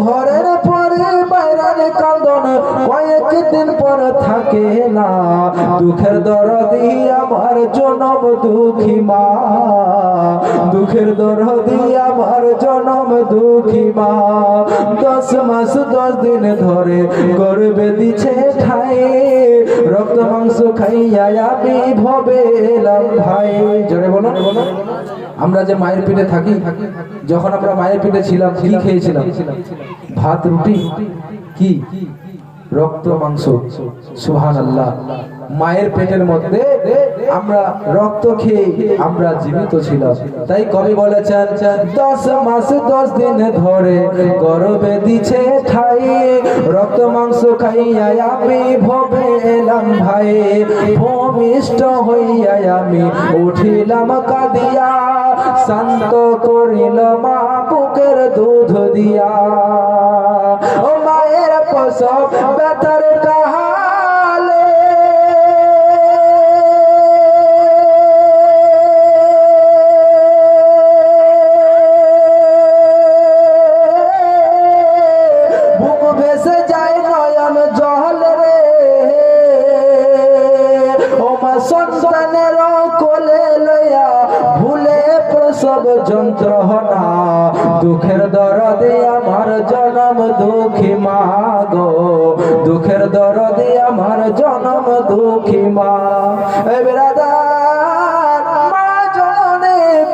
ঘরের পরে থাকে না দুঃখের দরদি আমার জনম দুঃখী মা। দুঃখের দরদি আমার জনম দুঃখী মা। দশ মাস দশ দিন ধরে গর্বে দিছে ঠাই, রক্ত মাংস খাইয়া আমি ভবে এলাম ভাই। জোরে বলো আমরা যে মায়ের পেটে থাকি, যখন আমরা মায়ের পিঠে ছিলাম, কি খেয়েছিলাম? ভাত, রুটি? কি? রক্ত, মাংস। সুহান আল্লাহ মায়ের পেটের মধ্যে আমরা রক্ত খেয়ে আমরা জীবিত ছিলাম। তাই কবি বলেছেন, দশ মাস দশ দিন ধরে গরবে দিছে ঠাই। রক্ত, মাংস খাইয়া আমি ভবে এলাম ভাই। ভূমিষ্ঠ হইয়া আমি উঠিলাম কাদিয়া। শান্ত করিল মা বুকের দুধ দিয়া। ও মায়ের প্রসব, ব্যথার কাহালে ভেসে যায় নয়ন জল রে। ও সন্তানের কোলে লইয়া ভুলে প্রসব যন্ত্রণা, দুঃখের দরদে আমার জনম দুঃখী মা গো। দুঃখের দরদে আমার জনম দুঃখী মা।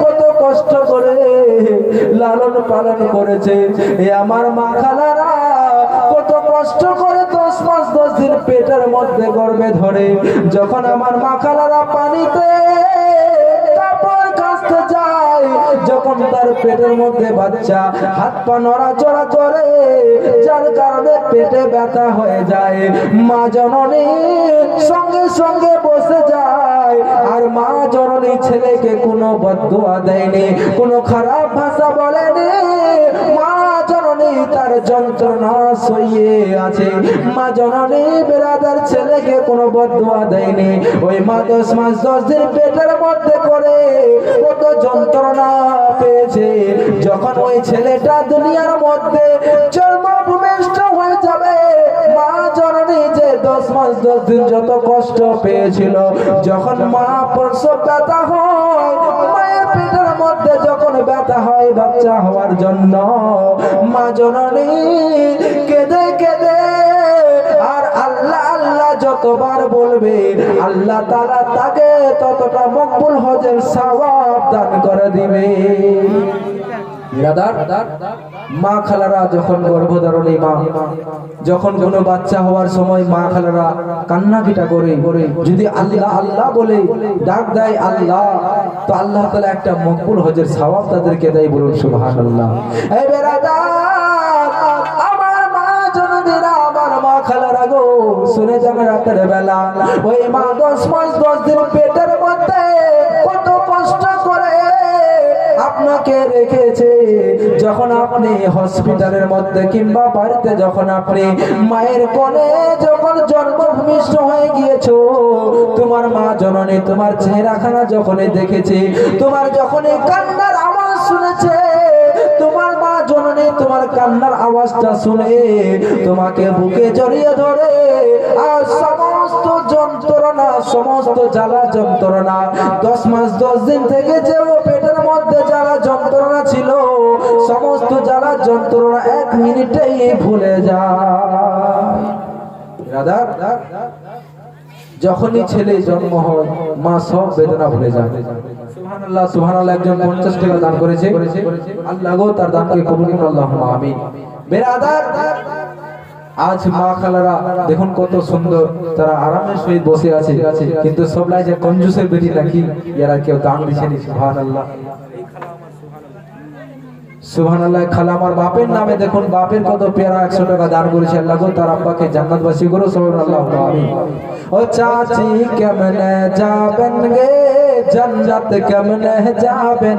কত কষ্ট করে লালন পালন করেছে। এ আমার মা খালারা কষ্ট করে দশ মাস, দশ দিন পেটের মধ্যে গর্বে ধরে, যখন আমার মা খালারা পানিতে যখন তার পেটের মধ্যে বাচ্চা হাত পা নড়াচড়া করে, যার কারণে পেটে ব্যথা হয়ে যায়। মা জননী সঙ্গে সঙ্গে বসে যায়, আর মা জননী ছেলেকে কোনো বদুয়া দেয়নি, কোনো খারাপ ভাষা বলেনি। মা তার যন্ত্রণা সইয়ে আছে। মা জননী বেড়াদার ছেলেকে কোনো বদুয়া দেয়নি। ওই মা দশ মাস দশ দিন পেটের মধ্যে করে কত যন্ত্রণা পেয়েছে। যখন ওই ছেলেটা দুনিয়ার মধ্যে জন্মভূমিষ্ঠ দশ দশ দিন যত কষ্ট পেয়েছিল, যখন মা ব্যথা হয়, মায়ের পেটের মধ্যে যখন ব্যথা হয় বাচ্চা হওয়ার জন্য, মা জননী কেঁদে কেঁদে, আর আল্লাহ আল্লাহ যতবার বলবে, আল্লাহ তারা তাকে ততটা মকবুল হজের সওয়াব দান করে দিবে। মা খালারা যখন গর্ভধারণী মা, যখন কোনো বাচ্চা হওয়ার সময় মা খালারা কান্নাকিটা করে, যদি আল্লাহ আল্লাহ বলে, ডাক দেয় আল্লাহ, তো আল্লাহ তালা একটা মকবুল হজের সওয়াব তাদেরকে দেয় বলুন রাতের বেলা। ওই মা দশ মাস, দশ দিন পেটের মধ্যে কত কষ্ট করে আপনাকে রেখেছে। যখন আপনি হসপিটালের মধ্যে কিংবা বাড়িতে যখন আপনি মায়ের কোলে যখন জন্মভূমিষ্ঠ হয়ে গিয়েছো, তোমার মা জননী, তোমার চেহারাখানা যখনই দেখেছে, তোমার যখনই কান্নার আওয়াজ শুনেছে, তোমার মা জননী, তোমার কান্নার আওয়াজটা শুনে তোমাকে বুকে জড়িয়ে ধরে, আর সমস্ত যন্ত্রণা, সমস্ত জ্বালা যন্ত্রণা দশ মাস, দশ দিন থেকে যে মধ্যে জ্বালা যন্ত্রণা ছিল, সমস্ত জ্বালা যন্ত্রণা এক মিনিটেই ভুলে যায়। যখনই ছেলে জন্ম হয়, মা সব বেদনা ভুলে যায়। সুবহানাল্লাহ সুবহানাল্লাহ, একজন 50 টাকা দান করেছে। আল্লাহ তার দানকে কবুল করুন আল্লাহুম্মা বেরাদার আজ মা খালারা দেখুন কত সুন্দর। তারা আরামের সহিত বসে আছে। কিন্তু সবলাই যে কঞ্জুসের বেটি নাকি, এরা কেউ সুবহানাল্লাহ। সুবহানাল্লাহ, খালা আমার বাপের নামে দেখুন, বাপের কত পেয়ারা একশো টাকা দান করেছে আল্লাহ তার আব্বাকে জান্নাতবাসী করো, সুবহানাল্লাহ, আমিন। ও চাচি কেমনে যাবেন গে? জান্নাত কেমনে যাবেন